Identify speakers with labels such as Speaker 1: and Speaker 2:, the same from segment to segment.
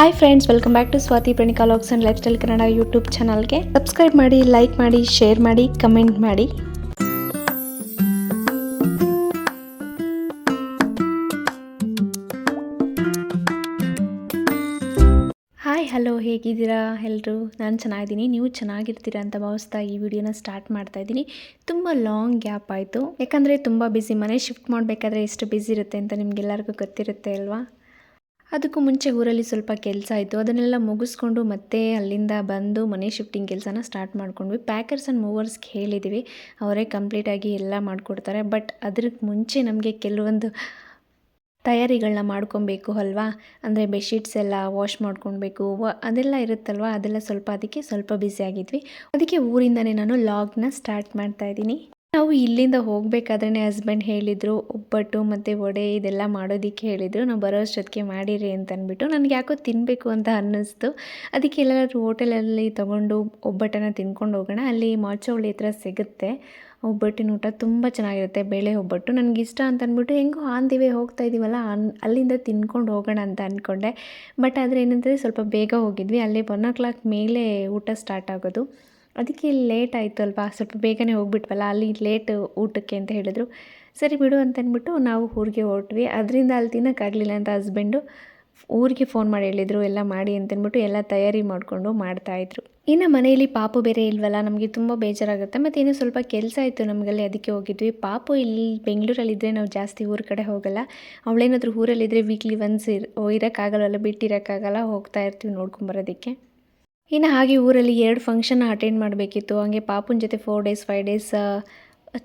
Speaker 1: Hi friends welcome back to Swathi Pranika vlogs and lifestyle Kannada YouTube ಚಾನಲ್ಗೆ subscribe ಮಾಡಿ like ಮಾಡಿ share ಮಾಡಿ comment ಮಾಡಿ. Hi hello ಹೇಗಿದ್ದೀರಾ? ಎಲ್ಲರೂ ನಾನು ಚೆನ್ನಾಗಿದ್ದೀನಿ. ನೀವು ಚೆನ್ನಾಗಿರ್ತೀರಾ ಅಂತ ಭಾವಿಸ್ತಾ ಈ ವಿಡಿಯೋನ ಸ್ಟಾರ್ಟ್ ಮಾಡ್ತಾ ಇದ್ದೀನಿ. ತುಂಬ ಲಾಂಗ್ ಗ್ಯಾಪ್ ಆಯಿತು. ಯಾಕಂದರೆ ತುಂಬ ಬ್ಯುಸಿ ಮನೆ ಶಿಫ್ಟ್ ಮಾಡಬೇಕಾದ್ರೆ ಎಷ್ಟು ಬ್ಯುಸಿ ಇರುತ್ತೆ ಅಂತ ನಿಮಗೆಲ್ಲರಿಗೂ ಗೊತ್ತಿರುತ್ತೆ ಅಲ್ವಾ? ಅದಕ್ಕೂ ಮುಂಚೆ ಊರಲ್ಲಿ ಸ್ವಲ್ಪ ಕೆಲಸ ಆಯಿತು ಅದನ್ನೆಲ್ಲ ಮುಗಿಸ್ಕೊಂಡು ಮತ್ತೆ ಅಲ್ಲಿಂದ ಬಂದು ಮನೆ ಶಿಫ್ಟಿಂಗ್ ಕೆಲಸನ ಸ್ಟಾರ್ಟ್ ಮಾಡ್ಕೊಂಡ್ವಿ. ಪ್ಯಾಕರ್ಸ್ ಆ್ಯಂಡ್ ಮೂವರ್ಸ್ಗೆ ಹೇಳಿದ್ದೀವಿ ಅವರೇ ಕಂಪ್ಲೀಟಾಗಿ ಎಲ್ಲ ಮಾಡಿಕೊಡ್ತಾರೆ. ಬಟ್ ಅದಕ್ಕೆ ಮುಂಚೆ ನಮಗೆ ಕೆಲವೊಂದು ತಯಾರಿಗಳನ್ನ ಮಾಡ್ಕೊಬೇಕು ಅಲ್ವಾ? ಅಂದರೆ ಬೆಡ್ಶೀಟ್ಸ್ ಎಲ್ಲ ವಾಶ್ ಮಾಡ್ಕೊಳ್ಬೇಕು ಅದೆಲ್ಲ ಇರುತ್ತಲ್ವ? ಅದೆಲ್ಲ ಸ್ವಲ್ಪ ಅದಕ್ಕೆ ಸ್ವಲ್ಪ ಬ್ಯುಸಿ ಆಗಿದ್ವಿ. ಅದಕ್ಕೆ ಊರಿಂದನೇ ನಾನು ಲಾಗ್ನ ಸ್ಟಾರ್ಟ್ ಮಾಡ್ತಾ ಇದ್ದೀನಿ. ನಾವು ಇಲ್ಲಿಂದ ಹೋಗಬೇಕಾದ್ರೆ ಹಸ್ಬೆಂಡ್ ಹೇಳಿದರು, ಒಬ್ಬಟ್ಟು ಮತ್ತು ವಡೆ ಇದೆಲ್ಲ ಮಾಡೋದಕ್ಕೆ ಹೇಳಿದರು, ನಾವು ಬರೋ ಅಷ್ಟೊತ್ತಿಗೆ ಮಾಡಿರಿ ಅಂತನ್ಬಿಟ್ಟು ನನಗೆ ಯಾಕೋ ತಿನ್ನಬೇಕು ಅಂತ ಅನ್ನಿಸ್ತು. ಅದಕ್ಕೆ ಎಲ್ಲರೂ ಹೋಟೆಲಲ್ಲಿ ತೊಗೊಂಡು ಒಬ್ಬಟ್ಟನ್ನು ತಿನ್ಕೊಂಡು ಹೋಗೋಣ, ಅಲ್ಲಿ ಮಾಚೋಳಿ ಹತ್ರ ಸಿಗುತ್ತೆ. ಒಬ್ಬಟ್ಟಿನ ಊಟ ತುಂಬ ಚೆನ್ನಾಗಿರುತ್ತೆ, ಬೇಳೆ ಒಬ್ಬಟ್ಟು. ನನಗೆ ಅಂತ ಅಂದ್ಬಿಟ್ಟು ಹೆಂಗೋ ಆನ್ ಹೋಗ್ತಾ ಇದ್ದೀವಲ್ಲ ಅನ್, ಅಲ್ಲಿಂದ ತಿನ್ಕೊಂಡು ಹೋಗೋಣ ಅಂತ ಅಂದ್ಕೊಂಡೆ ಬಟ್ ಆದರೆ ಏನಂದರೆ ಸ್ವಲ್ಪ ಬೇಗ ಹೋಗಿದ್ವಿ, ಅಲ್ಲಿ ಒನ್ ಓ ಕ್ಲಾಕ್ ಮೇಲೆ ಊಟ ಸ್ಟಾರ್ಟ್ ಆಗೋದು. ಅದಕ್ಕೆ ಲೇಟ್ ಆಯಿತು ಅಲ್ವಾ ಸ್ವಲ್ಪ ಬೇಗನೆ ಹೋಗ್ಬಿಟ್ವಲ್ಲ, ಅಲ್ಲಿ ಲೇಟ್ ಊಟಕ್ಕೆ ಅಂತ ಹೇಳಿದ್ರು. ಸರಿ ಬಿಡು ಅಂತ ಅಂದ್ಬಿಟ್ಟು ನಾವು ಊರಿಗೆ ಹೊರಟ್ವಿ. ಅದರಿಂದ ಅಲ್ಲಿ ತಿನ್ನೋಕ್ಕಾಗಲಿಲ್ಲ ಅಂತ ಹಸ್ಬೆಂಡು ಊರಿಗೆ ಫೋನ್ ಮಾಡಿ ಹೇಳಿದರು, ಎಲ್ಲ ಮಾಡಿ ಅಂತಂದ್ಬಿಟ್ಟು ಎಲ್ಲ ತಯಾರಿ ಮಾಡಿಕೊಂಡು ಮಾಡ್ತಾಯಿದ್ರು ಇನ್ನು ಮನೆಯಲ್ಲಿ ಪಾಪು ಬೇರೆ ಇಲ್ವಲ್ಲ, ನಮಗೆ ತುಂಬ ಬೇಜಾರಾಗುತ್ತೆ. ಮತ್ತು ಇನ್ನೂ ಸ್ವಲ್ಪ ಕೆಲಸ ಇತ್ತು ನಮಗಲ್ಲಿ, ಅದಕ್ಕೆ ಹೋಗಿದ್ವಿ. ಪಾಪು ಇಲ್ಲಿ ಬೆಂಗಳೂರಲ್ಲಿದ್ದರೆ ನಾವು ಜಾಸ್ತಿ ಊರ ಕಡೆ ಹೋಗಲ್ಲ. ಅವಳೇನಾದರೂ ಊರಲ್ಲಿದ್ದರೆ ವೀಕ್ಲಿ ಒನ್ಸ್ ಇರ್, ಇರೋಕ್ಕಾಗಲ್ಲ ಬಿಟ್ಟಿರೋಕ್ಕಾಗಲ್ಲ, ಹೋಗ್ತಾ ಇರ್ತೀವಿ ನೋಡ್ಕೊಂಬರೋದಕ್ಕೆ ಇನ್ನು ಹಾಗೆ ಊರಲ್ಲಿ ಎರಡು ಫಂಕ್ಷನ್ ಅಟೆಂಡ್ ಮಾಡಬೇಕಿತ್ತು. ಹಾಗೆ ಪಾಪುನ ಜೊತೆ four days five days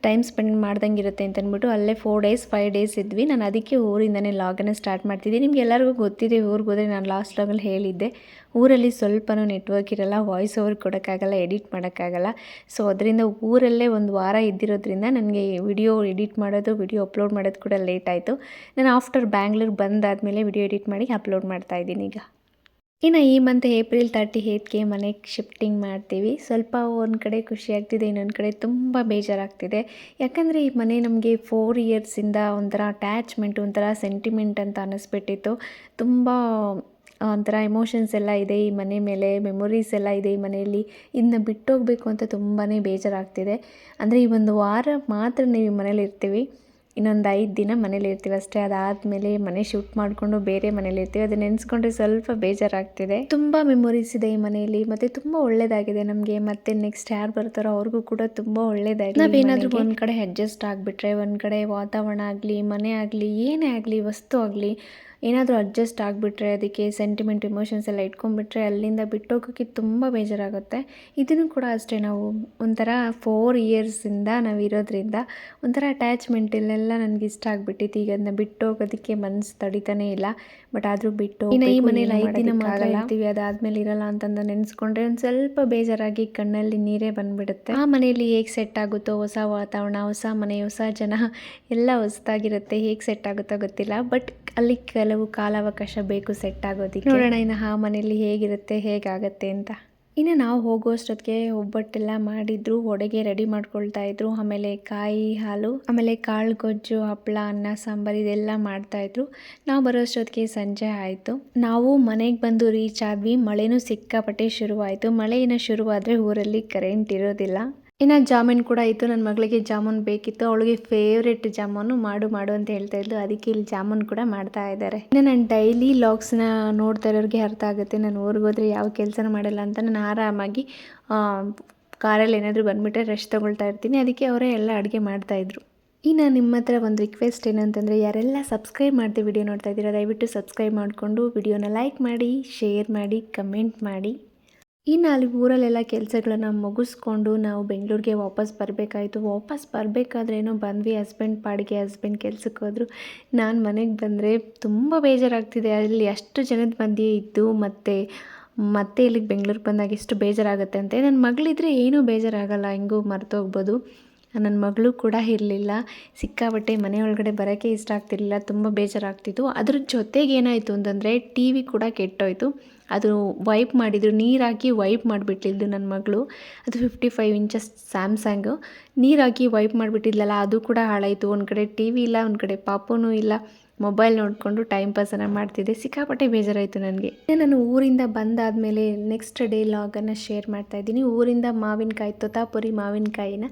Speaker 1: time spend ಮಾಡ್ದಂಗೆ ಇರುತ್ತೆ ಅಂತ ಅಂದ್ಬಿಟ್ಟು ಅಲ್ಲೇ ಫೋರ್ ಡೇಸ್ ಫೈವ್ ಡೇಸ್ ಇದ್ವಿ. ನಾನು ಅದಕ್ಕೆ ಊರಿಂದನೇ ಲಾಗನ್ನು ಸ್ಟಾರ್ಟ್ ಮಾಡ್ತಿದ್ದೆ. ನಿಮ್ಗೆ ಎಲ್ಲರಿಗೂ ಗೊತ್ತಿದೆ ಊರಿಗೆ ಹೋದರೆ ನಾನು ಲಾಸ್ಟ್ ಲಾಗಲ್ಲಿ ಹೇಳಿದ್ದೆ. ಊರಲ್ಲಿ ಸ್ವಲ್ಪನೂ ನೆಟ್ವರ್ಕ್ ಇರಲ್ಲ ವಾಯ್ಸ್ ಓವರ್ ಕೊಡೋಕ್ಕಾಗಲ್ಲ ಎಡಿಟ್ ಮಾಡೋಕ್ಕಾಗಲ್ಲ. ಸೊ ಅದರಿಂದ ಊರಲ್ಲೇ ಒಂದು ವಾರ ಇದ್ದಿರೋದ್ರಿಂದ ನನಗೆ ವಿಡಿಯೋ ಎಡಿಟ್ ಮಾಡೋದು ವಿಡಿಯೋ ಅಪ್ಲೋಡ್ ಮಾಡೋದು ಕೂಡ ಲೇಟ್ ಆಯಿತು. ನಾನು ಆಫ್ಟರ್ ಬ್ಯಾಂಗ್ಳೂರ್ ಬಂದಾದಮೇಲೆ ವಿಡಿಯೋ ಎಡಿಟ್ ಮಾಡಿ ಅಪ್ಲೋಡ್ ಮಾಡ್ತಾ ಇದ್ದೀನಿ ಈಗ. ಇನ್ನು ಈ ಮಂತ್ ಏಪ್ರಿಲ್ ತರ್ಟಿ ಏತ್ಗೆ ಮನೆಗೆ ಶಿಫ್ಟಿಂಗ್ ಮಾಡ್ತೀವಿ. ಸ್ವಲ್ಪ ಒಂದು ಕಡೆ ಖುಷಿ ಆಗ್ತಿದೆ, ಇನ್ನೊಂದು ಕಡೆ ತುಂಬ ಬೇಜಾರಾಗ್ತಿದೆ. ಯಾಕಂದರೆ ಈ ಮನೆ ನಮಗೆ ಫೋರ್ ಇಯರ್ಸಿಂದ ಒಂಥರ ಅಟ್ಯಾಚ್ಮೆಂಟ್ ಒಂಥರ ಸೆಂಟಿಮೆಂಟ್ ಅಂತ ಅನ್ನಿಸ್ಬಿಟ್ಟಿತ್ತು ತುಂಬ ಒಂಥರ ಎಮೋಷನ್ಸ್ ಎಲ್ಲ ಇದೆ ಈ ಮನೆ ಮೇಲೆ ಮೆಮೊರೀಸ್ ಎಲ್ಲ ಇದೆ ಈ ಮನೆಯಲ್ಲಿ. ಇದನ್ನ ಬಿಟ್ಟೋಗಬೇಕು ಅಂತ ತುಂಬಾ ಬೇಜಾರಾಗ್ತಿದೆ. ಅಂದರೆ ಈ ಒಂದು ವಾರ ಮಾತ್ರ ನೀವು ಈ ಮನೇಲಿ ಇರ್ತೀವಿ ಇನ್ನೊಂದು ಐದು ದಿನ ಮನೇಲಿ ಇರ್ತೀವಿ ಅಷ್ಟೇ. ಅದಾದಮೇಲೆ ಮನೆ ಶೂಟ್ ಮಾಡಿಕೊಂಡು ಬೇರೆ ಮನೇಲಿ ಇರ್ತೀವಿ. ಅದು ನೆನೆಸ್ಕೊಂಡ್ರೆ ಸ್ವಲ್ಪ ಬೇಜಾರಾಗ್ತಿದೆ. ತುಂಬ ಮೆಮೊರೀಸ್ ಇದೆ ಈ ಮನೆಯಲ್ಲಿ. ಮತ್ತು ತುಂಬ ಒಳ್ಳೇದಾಗಿದೆ ನಮಗೆ. ಮತ್ತೆ ನೆಕ್ಸ್ಟ್ ಯಾರು ಬರ್ತಾರೋ ಅವ್ರಿಗೂ ಕೂಡ ತುಂಬ ಒಳ್ಳೇದಾಗಿದೆ ನಾವೇನಾದರೂ ಒಂದು ಕಡೆ ಅಡ್ಜಸ್ಟ್ ಆಗಿಬಿಟ್ರೆ ಒಂದು ಕಡೆ ವಾತಾವರಣ ಆಗಲಿ ಮನೆ ಆಗಲಿ ಏನೇ ಆಗಲಿ ವಸ್ತು ಆಗಲಿ ಏನಾದರೂ ಅಡ್ಜಸ್ಟ್ ಆಗಿಬಿಟ್ರೆ ಅದಕ್ಕೆ ಸೆಂಟಿಮೆಂಟ್ ಇಮೋಷನ್ಸ್ ಎಲ್ಲ ಇಟ್ಕೊಂಡ್ಬಿಟ್ರೆ ಅಲ್ಲಿಂದ ಬಿಟ್ಟೋಗೋಕ್ಕೆ ತುಂಬ ಬೇಜಾರಾಗುತ್ತೆ. ಇದನ್ನು ಕೂಡ ಅಷ್ಟೇ ನಾವು ಒಂಥರ ಫೋರ್ ಇಯರ್ಸಿಂದ ನಾವು ಇರೋದ್ರಿಂದ ಒಂಥರ ಅಟ್ಯಾಚ್ಮೆಂಟ್ ಇಲ್ಲೆಲ್ಲ ನನಗೆ ಇಷ್ಟ ಆಗಿಬಿಟ್ಟಿತ್ತು. ಈಗ ಅದನ್ನ ಬಿಟ್ಟೋಗೋದಕ್ಕೆ ಮನಸ್ಸು ತಡಿತಾನೇ ಇಲ್ಲ. ಬಟ್ ಆದರೂ ಬಿಟ್ಟು ಈ ಮನೇಲಿ ಐದು ದಿನ ಮಾತ್ರ ಇರ್ತೀವಿ ಅದಾದಮೇಲೆ ಇರಲ್ಲ ಅಂತಂದು ನೆನೆಸ್ಕೊಂಡ್ರೆ ಒಂದು ಸ್ವಲ್ಪ ಬೇಜಾರಾಗಿ ಕಣ್ಣಲ್ಲಿ ನೀರೇ ಬಂದುಬಿಡುತ್ತೆ. ಆ ಮನೆಯಲ್ಲಿ ಹೇಗೆ ಸೆಟ್ ಆಗುತ್ತೋ ಹೊಸ ವಾತಾವರಣ ಹೊಸ ಮನೆ ಹೊಸ ಜನ ಎಲ್ಲ ಹೊಸದಾಗಿರುತ್ತೆ. ಹೇಗೆ ಸೆಟ್ ಆಗುತ್ತೋ ಗೊತ್ತಿಲ್ಲ. ಬಟ್ ಅಲ್ಲಿ ಕೆಲವು ಕಾಲಾವಕಾಶ ಬೇಕು ಸೆಟ್ ಆಗೋದಕ್ಕೆ. ನೋಡೋಣ ಇನ್ನು ಆ ಮನೆಯಲ್ಲಿ ಹೇಗಿರುತ್ತೆ ಹೇಗಾಗತ್ತೆ ಅಂತ. ಇನ್ನು ನಾವು ಹೋಗುವಷ್ಟೊತ್ತಿಗೆ ಒಬ್ಬಟ್ಟೆಲ್ಲ ಮಾಡಿದ್ರು ಒಡೆಗೆ ರೆಡಿ ಮಾಡ್ಕೊಳ್ತಾ ಇದ್ರು ಆಮೇಲೆ ಕಾಯಿ ಹಾಲು ಆಮೇಲೆ ಕಾಳು ಗೊಜ್ಜು ಹಪ್ಪಳ ಅನ್ನ ಸಾಂಬಾರು ಇದೆಲ್ಲ ಮಾಡ್ತಾ ಇದ್ರು. ನಾವು ಬರೋಷ್ಟೊತ್ತಿಗೆ ಸಂಜೆ ಆಯಿತು. ನಾವು ಮನೆಗೆ ಬಂದು ರೀಚ್ ಆದ್ವಿ. ಮಳೆನೂ ಸಿಕ್ಕಾಪಟ್ಟೆ ಶುರುವಾಯಿತು. ಮಳೆ ಏನೋ ಶುರುವಾದರೆ ಊರಲ್ಲಿ ಕರೆಂಟ್ ಇರೋದಿಲ್ಲ. ಇನ್ನು ಜಾಮೂನ್ ಕೂಡ ಇತ್ತು. ನನ್ನ ಮಗಳಿಗೆ ಜಾಮೂನ್ ಬೇಕಿತ್ತು. ಅವಳಿಗೆ ಫೇವ್ರೆಟ್ ಜಾಮೂನು ಮಾಡು ಮಾಡು ಅಂತ ಹೇಳ್ತಾ ಇದ್ಲು. ಅದಕ್ಕೆ ಇಲ್ಲಿ ಜಾಮೂನ್ ಕೂಡ ಮಾಡ್ತಾ ಇದ್ದಾರೆ. ಇನ್ನು ನಾನು ಡೈಲಿ ಲಾಗ್ಸ್ನ ನೋಡ್ತಾ ಇರೋರಿಗೆ ಅರ್ಥ ಆಗುತ್ತೆ. ನಾನು ಊರಿಗೋದ್ರೆ ಯಾವ ಕೆಲಸನೂ ಮಾಡಲ್ಲ ಅಂತ. ನಾನು ಆರಾಮಾಗಿ ಕಾರಲ್ಲಿ ಏನಾದರೂ ಬಂದುಬಿಟ್ರೆ ರೆಸ್ಟ್ ತೊಗೊಳ್ತಾ ಇರ್ತೀನಿ. ಅದಕ್ಕೆ ಅವರೇ ಎಲ್ಲ ಅಡುಗೆ ಮಾಡ್ತಾಯಿದ್ರು ಇನ್ನು ನಿಮ್ಮ ಹತ್ರ ಒಂದು ರಿಕ್ವೆಸ್ಟ್ ಏನಂತಂದರೆ ಯಾರೆಲ್ಲ ಸಬ್ಸ್ಕ್ರೈಬ್ ಮಾಡ್ತೀವಿ ವಿಡಿಯೋ ನೋಡ್ತಾ ಇದ್ದೀರಾ, ದಯವಿಟ್ಟು ಸಬ್ಸ್ಕ್ರೈಬ್ ಮಾಡಿಕೊಂಡು ವಿಡಿಯೋನ ಲೈಕ್ ಮಾಡಿ ಶೇರ್ ಮಾಡಿ ಕಮೆಂಟ್ ಮಾಡಿ. ಇನ್ನು ಅಲ್ಲಿ ಊರಲ್ಲೆಲ್ಲ ಕೆಲಸಗಳನ್ನ ಮುಗಿಸ್ಕೊಂಡು ನಾವು ಬೆಂಗಳೂರಿಗೆ ವಾಪಸ್ ಬರಬೇಕಾಯಿತು. ವಾಪಸ್ ಬರಬೇಕಾದ್ರೇನೋ ಬಂದ್ವಿ, ಹಸ್ಬೆಂಡ್ ಪಾಡಿಗೆ, ಹಸ್ಬೆಂಡ್ ಕೆಲ್ಸಕ್ಕೆ ಹೋದರು. ನಾನು ಮನೆಗೆ ಬಂದರೆ ತುಂಬ ಬೇಜಾರಾಗ್ತಿದೆ. ಅಲ್ಲಿ ಅಷ್ಟು ಜನದ ಮಧ್ಯೆ ಇದ್ದು ಮತ್ತು, ಮತ್ತೆ ಇಲ್ಲಿಗೆ ಬೆಂಗಳೂರಿಗೆ ಬಂದಾಗ ಎಷ್ಟು ಬೇಜಾರಾಗುತ್ತೆ ಅಂತ. ನನ್ನ ಮಗಳಿದ್ರೆ ಏನೂ ಬೇಜಾರಾಗಲ್ಲ, ಹೆಂಗೂ ಮರ್ತೋಗ್ಬೋದು ನನ್ನ ಮಗಳು ಕೂಡ ಇರಲಿಲ್ಲ. ಸಿಕ್ಕಾಬಟ್ಟೆ ಮನೆ ಒಳಗಡೆ ಬರೋಕ್ಕೆ ಇಷ್ಟ ಆಗ್ತಿರಲಿಲ್ಲ. ತುಂಬ ಬೇಜಾರಾಗ್ತಿತ್ತು. ಅದ್ರ ಜೊತೆಗೆ ಏನಾಯಿತು ಅಂತಂದರೆ ಟಿ ವಿ ಕೂಡ ಕೆಟ್ಟೋಯ್ತು. ಅದು ವೈಪ್ ಮಾಡಿದ್ರು. ನೀರಾಕಿ ವೈಪ್ ಮಾಡಿಬಿಟ್ಟಿದ್ದು ನನ್ನ ಮಗಳು. ಅದು ಫಿಫ್ಟಿ ಫೈವ್ ಇಂಚಸ್ ಸ್ಯಾಮ್ಸಂಗು. ನೀರಾಕಿ ವೈಪ್ ಮಾಡಿಬಿಟ್ಟಿದ್ಲಲ್ಲ, ಅದು ಕೂಡ ಹಾಳಾಯಿತು. ಒಂದು ಕಡೆ ಟಿ ವಿ ಇಲ್ಲ, ಒಂದು ಕಡೆ ಪಾಪುನೂ ಇಲ್ಲ. ಮೊಬೈಲ್ ನೋಡಿಕೊಂಡು ಟೈಮ್ ಪಾಸನ್ನು ಮಾಡ್ತಿದ್ದೆ. ಸಿಕ್ಕಾಪಟ್ಟೆ ಬೇಜಾರಾಯಿತು ನನಗೆ. ನಾನು ಊರಿಂದ ಬಂದಾದಮೇಲೆ ನೆಕ್ಸ್ಟ್ ಡೇ ಲಾಗನ್ನು ಶೇರ್ ಮಾಡ್ತಾ ಇದ್ದೀನಿ. ಊರಿಂದ ಮಾವಿನಕಾಯಿ, ತೋತಾಪುರಿ ಮಾವಿನಕಾಯಿನ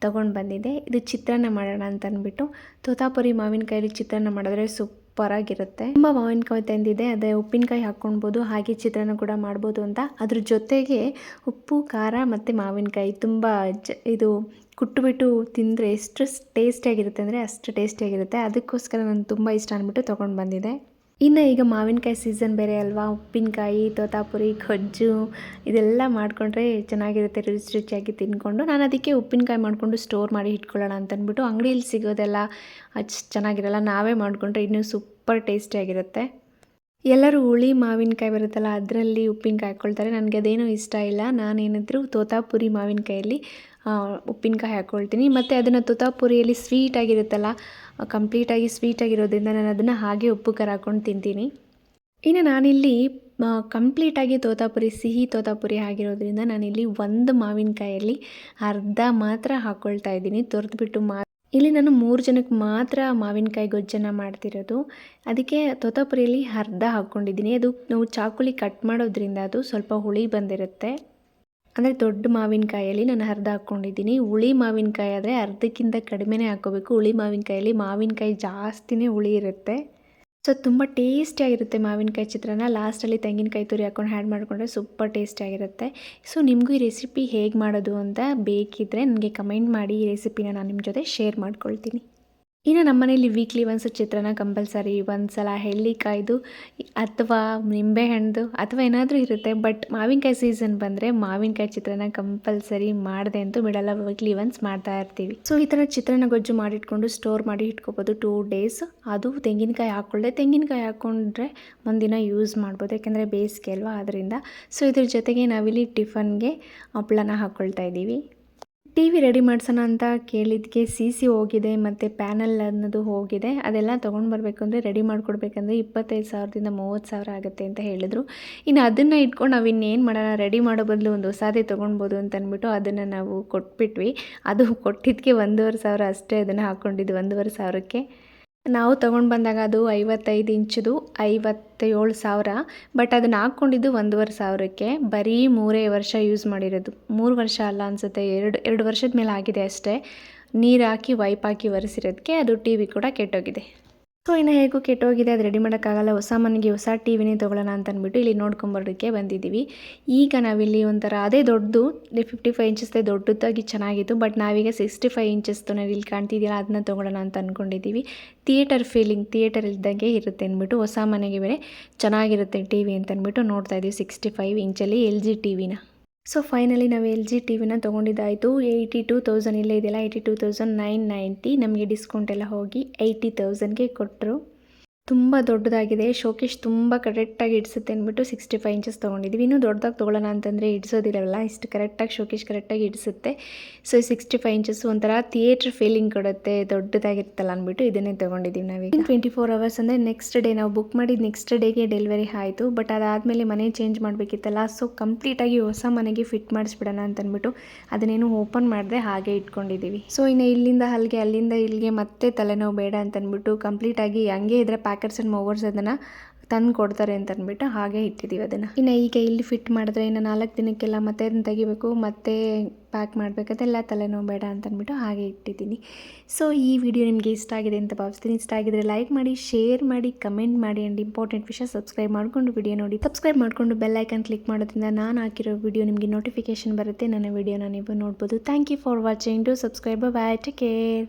Speaker 1: ತೊಗೊಂಡು ಬಂದಿದ್ದೆ. ಇದು ಚಿತ್ರಾನ್ನ ಮಾಡೋಣ ಅಂತ ಅಂದ್ಬಿಟ್ಟು ತೋತಾಪುರಿ ಮಾವಿನಕಾಯಲ್ಲಿ ಚಿತ್ರಾನ್ನ ಮಾಡಿದ್ರೆ ಸೂಪರಾಗಿರುತ್ತೆ. ತುಂಬ ಮಾವಿನಕಾಯಿ ತಂದಿದೆ. ಅದೇ ಉಪ್ಪಿನಕಾಯಿ ಹಾಕ್ಕೊಳ್ಬೋದು ಹಾಗೆ ಚಿತ್ರಾನ್ನ ಕೂಡ ಮಾಡ್ಬೋದು ಅಂತ. ಅದ್ರ ಜೊತೆಗೆ ಉಪ್ಪು, ಖಾರ ಮತ್ತು ಮಾವಿನಕಾಯಿ ತುಂಬ ಜ, ಇದು ಕುಟ್ಟುಬಿಟ್ಟು ತಿಂದರೆ ಎಷ್ಟು ಟೇಸ್ಟಿಯಾಗಿರುತ್ತೆ ಅಂದರೆ ಅಷ್ಟು ಟೇಸ್ಟಿಯಾಗಿರುತ್ತೆ. ಅದಕ್ಕೋಸ್ಕರ ನಾನು ತುಂಬ ಇಷ್ಟ ಅಂದ್ಬಿಟ್ಟು ತೊಗೊಂಡು ಬಂದಿದ್ದೆ ಇನ್ನು ಈಗ ಮಾವಿನಕಾಯಿ ಸೀಸನ್ ಬೇರೆ ಅಲ್ವಾ? ಉಪ್ಪಿನಕಾಯಿ, ತೋತಾಪುರಿ ಗೊಜ್ಜು ಇದೆಲ್ಲ ಮಾಡಿಕೊಂಡ್ರೆ ಚೆನ್ನಾಗಿರುತ್ತೆ, ರುಚಿ ರುಚಿಯಾಗಿ ತಿಂದ್ಕೊಂಡು ನಾನು ಅದಕ್ಕೆ ಉಪ್ಪಿನಕಾಯಿ ಮಾಡಿಕೊಂಡು ಸ್ಟೋರ್ ಮಾಡಿ ಇಟ್ಕೊಳ್ಳೋಣ ಅಂತಂದ್ಬಿಟ್ಟು ಅಂಗಡಿಯಲ್ಲಿ ಸಿಗೋದೆಲ್ಲ ಅಷ್ಟು ಚೆನ್ನಾಗಿರಲ್ಲ, ನಾವೇ ಮಾಡಿಕೊಂಡ್ರೆ ಇನ್ನೂ ಸೂಪರ್ ಟೇಸ್ಟಿಯಾಗಿರುತ್ತೆ ಎಲ್ಲರೂ ಹುಳಿ ಮಾವಿನಕಾಯಿ ಬರುತ್ತಲ್ಲ, ಅದರಲ್ಲಿ ಉಪ್ಪಿನಕಾಯಿ ಹಾಕ್ಕೊಳ್ತಾರೆ. ನನಗೆ ಅದೇನೂ ಇಷ್ಟ ಇಲ್ಲ. ನಾನೇನಿದ್ರು ತೋತಾಪುರಿ ಮಾವಿನಕಾಯಲ್ಲಿ ಉಪ್ಪಿನಕಾಯಿ ಹಾಕ್ಕೊಳ್ತೀನಿ ಮತ್ತು ಅದನ್ನು ತೋತಾಪುರಿಯಲ್ಲಿ ಸ್ವೀಟಾಗಿರುತ್ತಲ್ಲ ಕಂಪ್ಲೀಟಾಗಿ ಸ್ವೀಟ್ ಆಗಿರೋದ್ರಿಂದ ನಾನು ಅದನ್ನು ಹಾಗೆ ಉಪ್ಪು, ಖಾರ ಹಾಕ್ಕೊಂಡು ತಿಂತೀನಿ. ಇನ್ನು ನಾನಿಲ್ಲಿ ಕಂಪ್ಲೀಟಾಗಿ ತೋತಾಪುರಿ, ಸಿಹಿ ತೋತಾಪುರಿ ಆಗಿರೋದ್ರಿಂದ ನಾನಿಲ್ಲಿ ಒಂದು ಮಾವಿನಕಾಯಲ್ಲಿ ಅರ್ಧ ಮಾತ್ರ ಹಾಕ್ಕೊಳ್ತಾ ಇದ್ದೀನಿ. ತೊರೆದ್ಬಿಟ್ಟು ಮಾ, ಇಲ್ಲಿ ನಾನು ಮೂರು ಜನಕ್ಕೆ ಮಾತ್ರ ಮಾವಿನಕಾಯಿ ಗೊಜ್ಜನ್ನು ಮಾಡ್ತಿರೋದು. ಅದಕ್ಕೆ ತೋತಾಪುರಿಯಲ್ಲಿ ಅರ್ಧ ಹಾಕ್ಕೊಂಡಿದ್ದೀನಿ ಅದು ನಾವು ಚಾಕುಲಿ ಕಟ್ ಮಾಡೋದ್ರಿಂದ ಅದು ಸ್ವಲ್ಪ ಹುಳಿ ಬಂದಿರುತ್ತೆ. ಅಂದರೆ ದೊಡ್ಡ ಮಾವಿನಕಾಯಲ್ಲಿ ನಾನು ಅರ್ಧ ಹಾಕ್ಕೊಂಡಿದ್ದೀನಿ. ಹುಳಿ ಮಾವಿನಕಾಯಿ ಆದರೆ ಅರ್ಧಕ್ಕಿಂತ ಕಡಿಮೆನೇ ಹಾಕ್ಕೋಬೇಕು. ಹುಳಿ ಮಾವಿನಕಾಯಲ್ಲಿ ಮಾವಿನಕಾಯಿ ಜಾಸ್ತಿನೇ ಹುಳಿ ಇರುತ್ತೆ. ಸೊ ತುಂಬ ಟೇಸ್ಟಿಯಾಗಿರುತ್ತೆ ಮಾವಿನಕಾಯಿ ಚಿತ್ರಾನ್ನ. ಲಾಸ್ಟಲ್ಲಿ ತೆಂಗಿನಕಾಯಿ ತುರಿ ಹಾಕ್ಕೊಂಡು ಹ್ಯಾಡ್ ಮಾಡಿಕೊಂಡ್ರೆ ಸೂಪರ್ ಟೇಸ್ಟಿಯಾಗಿರುತ್ತೆ ಸೊ ನಿಮಗೂ ಈ ರೆಸಿಪಿ ಹೇಗೆ ಮಾಡೋದು ಅಂತ ಬೇಕಿದ್ದರೆ ನನಗೆ ಕಮೆಂಟ್ ಮಾಡಿ ಈ ರೆಸಿಪಿನ ನಾನು ನಿಮ್ಮ ಜೊತೆ ಶೇರ್ ಮಾಡ್ಕೊಳ್ತೀನಿ. ಇನ್ನು ನಮ್ಮ ಮನೇಲಿ ವೀಕ್ಲಿ ಒನ್ಸ್ ಚಿತ್ರಾನ್ನ ಕಂಪಲ್ಸರಿ ಒಂದು ಸಲ ಹೆಳ್ಳಿಕಾಯ್ದು ಅಥವಾ ನಿಂಬೆಹಣ್ಣು ಅಥವಾ ಏನಾದರೂ ಇರುತ್ತೆ. ಬಟ್ ಮಾವಿನಕಾಯಿ ಸೀಸನ್ ಬಂದರೆ ಮಾವಿನಕಾಯಿ ಚಿತ್ರಾನ್ನ ಕಂಪಲ್ಸರಿ ಮಾಡಿದೆ ಅಂತೂ ಬಿಡಲ್ಲ. ವೀಕ್ಲಿ ಒನ್ಸ್ ಮಾಡ್ತಾ ಇರ್ತೀವಿ. ಸೊ ಈ ಥರ ಚಿತ್ರಾನ್ನ ಗೊಜ್ಜು ಮಾಡಿಟ್ಕೊಂಡು ಸ್ಟೋರ್ ಮಾಡಿ ಇಟ್ಕೋಬೋದು ಟೂ ಡೇಸ್ ಅದು ತೆಂಗಿನಕಾಯಿ ಹಾಕ್ಕೊಳ್ಳೆ ತೆಂಗಿನಕಾಯಿ ಹಾಕ್ಕೊಂಡ್ರೆ ಒಂದಿನ ಯೂಸ್ ಮಾಡ್ಬೋದು. ಯಾಕೆಂದರೆ ಬೇಸಿಗೆ ಅಲ್ವಾ? ಅದರಿಂದ ಸೊ ಇದ್ರ ಜೊತೆಗೆ ನಾವಿಲ್ಲಿ ಟಿಫನ್ಗೆ ಹಪ್ಪಳನ ಹಾಕ್ಕೊಳ್ತಾ ಇದ್ದೀವಿ. ಟಿ ವಿ ರೆಡಿ ಮಾಡ್ಸೋಣ ಅಂತ ಕೇಳಿದ್ದಕ್ಕೆ ಸಿ ಸಿ ಹೋಗಿದೆ ಮತ್ತು ಪ್ಯಾನಲ್ ಅನ್ನೋದು ಹೋಗಿದೆ. ಅದೆಲ್ಲ ತೊಗೊಂಡು ಬರಬೇಕು ಅಂದರೆ ರೆಡಿ ಮಾಡಿಕೊಡ್ಬೇಕಂದ್ರೆ ಇಪ್ಪತ್ತೈದು ಸಾವಿರದಿಂದ ಮೂವತ್ತು ಸಾವಿರ ಆಗುತ್ತೆ ಅಂತ ಹೇಳಿದರು. ಇನ್ನು ಅದನ್ನು ಇಟ್ಕೊಂಡು ನಾವು ಇನ್ನೇನು ಮಾಡೋಣ? ರೆಡಿ ಮಾಡೋ ಬದಲು ಒಂದು ಹೊಸದೇ ತೊಗೊಳ್ಬೋದು ಅಂತ ಅಂದ್ಬಿಟ್ಟು ಅದನ್ನು ನಾವು ಕೊಟ್ಬಿಟ್ವಿ. ಅದು ಕೊಟ್ಟಿದ್ದಕ್ಕೆ ಒಂದೂವರೆ ಸಾವಿರ ಅಷ್ಟೇ ಅದನ್ನು ಹಾಕ್ಕೊಂಡಿದ್ದು ಒಂದೂವರೆ ಸಾವಿರಕ್ಕೆ. ನಾವು ತೊಗೊಂಡು ಬಂದಾಗ ಅದು ಐವತ್ತೈದು ಇಂಚದು ಐವತ್ತೇಳು ಸಾವಿರ, ಬಟ್ ಅದನ್ನು ಹಾಕ್ಕೊಂಡಿದ್ದು ಒಂದೂವರೆ ಸಾವಿರಕ್ಕೆ. ಬರೀ ಮೂರೇ ವರ್ಷ ಯೂಸ್ ಮಾಡಿರೋದು. ಮೂರು ವರ್ಷ ಅಲ್ಲ ಅನಿಸುತ್ತೆ, ಎರಡು ಎರಡು ವರ್ಷದ ಮೇಲೆ ಆಗಿದೆ ಅಷ್ಟೇ. ನೀರು ಹಾಕಿ, ವೈಪ್ ಹಾಕಿ ಒರೆಸಿರೋದಕ್ಕೆ ಅದು ಟಿ ವಿ ಕೂಡ ಕೆಟ್ಟೋಗಿದೆ. ಸೊ ಇನ್ನು ಹೇಗೂ ಕೆಟ್ಟೋಗಿದೆ, ಅದು ರೆಡಿ ಮಾಡೋಕ್ಕಾಗಲ್ಲ, ಹೊಸ ಮನೆಗೆ ಹೊಸ ಟಿ ವಿನೇ ತೊಗೊಳ್ಳೋಣ ಅಂತ ಅಂದ್ಬಿಟ್ಟು ಇಲ್ಲಿ ನೋಡ್ಕೊಂಬರೋದಕ್ಕೆ ಬಂದಿದ್ದೀವಿ. ಈಗ ನಾವಿಲ್ಲಿ ಒಂಥರ ಅದೇ ದೊಡ್ಡದು ಫಿಫ್ಟಿ ಫೈವ್ ಇಂಚಸ್ದೇ ದೊಡ್ಡದಾಗಿ ಚೆನ್ನಾಗಿತ್ತು ಬಟ್ ನಾವೀಗ ಸಿಕ್ಸ್ಟಿ ಫೈವ್ ಇಂಚಸ್ದು ನಾವು ಇಲ್ಲಿ ಕಾಣ್ತಿದ್ದೀರಾ, ಅದನ್ನ ತೊಗೊಳ್ಳೋಣ ಅಂತ ಅಂದ್ಕೊಂಡಿದ್ದೀವಿ ಥಿಯೇಟರ್ ಫೀಲಿಂಗ್ ಥಿಯೇಟರ್ ಇದ್ದಂಗೆ ಇರುತ್ತೆ ಅಂದ್ಬಿಟ್ಟು, ಹೊಸ ಮನೆಗೆ ಬೇರೆ ಚೆನ್ನಾಗಿರುತ್ತೆ ಟಿ ವಿ ಅಂತಂದ್ಬಿಟ್ಟು ನೋಡ್ತಾ ಇದ್ದೀವಿ ಸಿಕ್ಸ್ಟಿ ಫೈವ್ ಇಂಚಲ್ಲಿ ಎಲ್ ಜಿ ಟಿ ವಿನ ಸೊ ಫೈನಲಿ ನಾವು ಎಲ್ ಜಿ ಟಿ ವಿನ ತೊಗೊಂಡಿದ್ದಾಯಿತು. ಏಯ್ಟಿ ಟೂ ತೌಸಂಡ್ ಇಲ್ಲೇ ಇದೆಯಲ್ಲ eighty two thousand nine ninety ನಮಗೆ ಡಿಸ್ಕೌಂಟ್ ಎಲ್ಲ ಹೋಗಿ ಏಯ್ಟಿ ತೌಸಂಡ್ಗೆ ಕೊಟ್ಟರು ತುಂಬ ದೊಡ್ಡದಾಗಿದೆ. ಶೋಕೇಶ್ ತುಂಬ ಕರೆಕ್ಟಾಗಿ ಇಡಿಸುತ್ತೆ ಅಂದ್ಬಿಟ್ಟು ಸಿಕ್ಸ್ಟಿ ಫೈವ್ ಇಂಚಸ್ ತೊಗೊಂಡಿದ್ದೀವಿ ಇನ್ನೂ ದೊಡ್ಡದಾಗಿ ತೊಗೊಳ್ಳೋಣ ಅಂತಂದರೆ ಇಡಿಸೋದಿರಲ್ಲ. ಇಷ್ಟು ಕರೆಕ್ಟಾಗಿ ಶೋಕೇಶ್ ಕರೆಕ್ಟಾಗಿ ಇಡಿಸುತ್ತೆ. ಸೊ ಸಿಕ್ಸ್ಟಿ ಫೈವ್ ಇಂಚಸ್ ಒಂಥರ ಥಿಯೇಟ್ರ್ ಫೀಲಿಂಗ್ ಕೊಡುತ್ತೆ, ದೊಡ್ಡದಾಗಿರುತ್ತಲ್ಲ ಅಂದ್ಬಿಟ್ಟು ಇದನ್ನೇ ತೊಗೊಂಡಿದ್ದೀವಿ ನಾವೀಗ. ಟ್ವೆಂಟಿ ಫೋರ್ ಅವರ್ಸ್ ಅಂದರೆ ನೆಕ್ಸ್ಟ್ ಡೇ ನಾವು ಬುಕ್ ಮಾಡಿದ ನೆಕ್ಸ್ಟ್ ಡೇಗೆ ಡೆಲಿವರಿ ಆಯಿತು. ಬಟ್ ಅದಾದಮೇಲೆ ಮನೆ ಚೇಂಜ್ ಮಾಡಬೇಕಿತ್ತಲ್ಲ. ಸೊ ಕಂಪ್ಲೀಟಾಗಿ ಹೊಸ ಮನೆಗೆ ಫಿಟ್ ಮಾಡಿಸ್ಬಿಡೋಣ ಅಂತ ಅಂದ್ಬಿಟ್ಟು ಅದನ್ನೇನು ಓಪನ್ ಮಾಡಿದೆ ಹಾಗೆ ಇಟ್ಕೊಂಡಿದ್ದೀವಿ ಸೊ ಇನ್ನು ಇಲ್ಲಿಂದ ಅಲ್ಲಿಗೆ, ಅಲ್ಲಿಂದ ಇಲ್ಲಿಗೆ ಮತ್ತೆ ತಲೆನೋವು ಬೇಡ ಅಂತ ಅಂದ್ಬಿಟ್ಟು ಕಂಪ್ಲೀಟಾಗಿ ಹಂಗೆ ಇದ್ರೆ ಪ್ಯಾಕರ್ಸ್ ಆ್ಯಂಡ್ ಮೂವರ್ಸ್ ಅದನ್ನು ತಂದು ಕೊಡ್ತಾರೆ ಅಂತ ಅಂದ್ಬಿಟ್ಟು ಹಾಗೆ ಇಟ್ಟಿದ್ದೀವಿ ಅದನ್ನು. ಇನ್ನು ಈಗ ಇಲ್ಲಿ ಫಿಟ್ ಮಾಡಿದ್ರೆ ಇನ್ನು ನಾಲ್ಕು ದಿನಕ್ಕೆಲ್ಲ ಮತ್ತೆ ಅದನ್ನು ತೆಗಿಬೇಕು, ಮತ್ತೆ ಪ್ಯಾಕ್ ಮಾಡಬೇಕದೆಲ್ಲ ತಲೆನೋವು ಬೇಡ ಅಂತ ಅಂದ್ಬಿಟ್ಟು ಹಾಗೆ ಇಟ್ಟಿದ್ದೀನಿ. ಸೊ ಈ ವಿಡಿಯೋ ನಿಮಗೆ ಇಷ್ಟ ಆಗಿದೆ ಅಂತ ಭಾವಿಸ್ತೀನಿ. ಇಷ್ಟ ಆಗಿದ್ರೆ ಲೈಕ್ ಮಾಡಿ ಶೇರ್ ಮಾಡಿ ಕಮೆಂಟ್ ಮಾಡಿ ಆ್ಯಂಡ್ ಇಂಪಾರ್ಟೆಂಟ್ ವಿಷಯ ಸಬ್ಸ್ಕ್ರೈಬ್ ಮಾಡಿಕೊಂಡು ವಿಡಿಯೋ ನೋಡಿ. ಸಬ್ಸ್ಕ್ರೈಬ್ ಮಾಡಿಕೊಂಡು ಬೆಲ್ ಐಕನ್ ಕ್ಲಿಕ್ ಮಾಡೋದ್ರಿಂದ ನಾನು ಹಾಕಿರೋ ವಿಡಿಯೋ ನಿಮಗೆ ನೋಟಿಫಿಕೇಶನ್ ಬರುತ್ತೆ. ನನ್ನ ವಿಡಿಯೋನ ನೀವು ನೋಡ್ಬೋದು. Thank you for watching to subscribe bye take care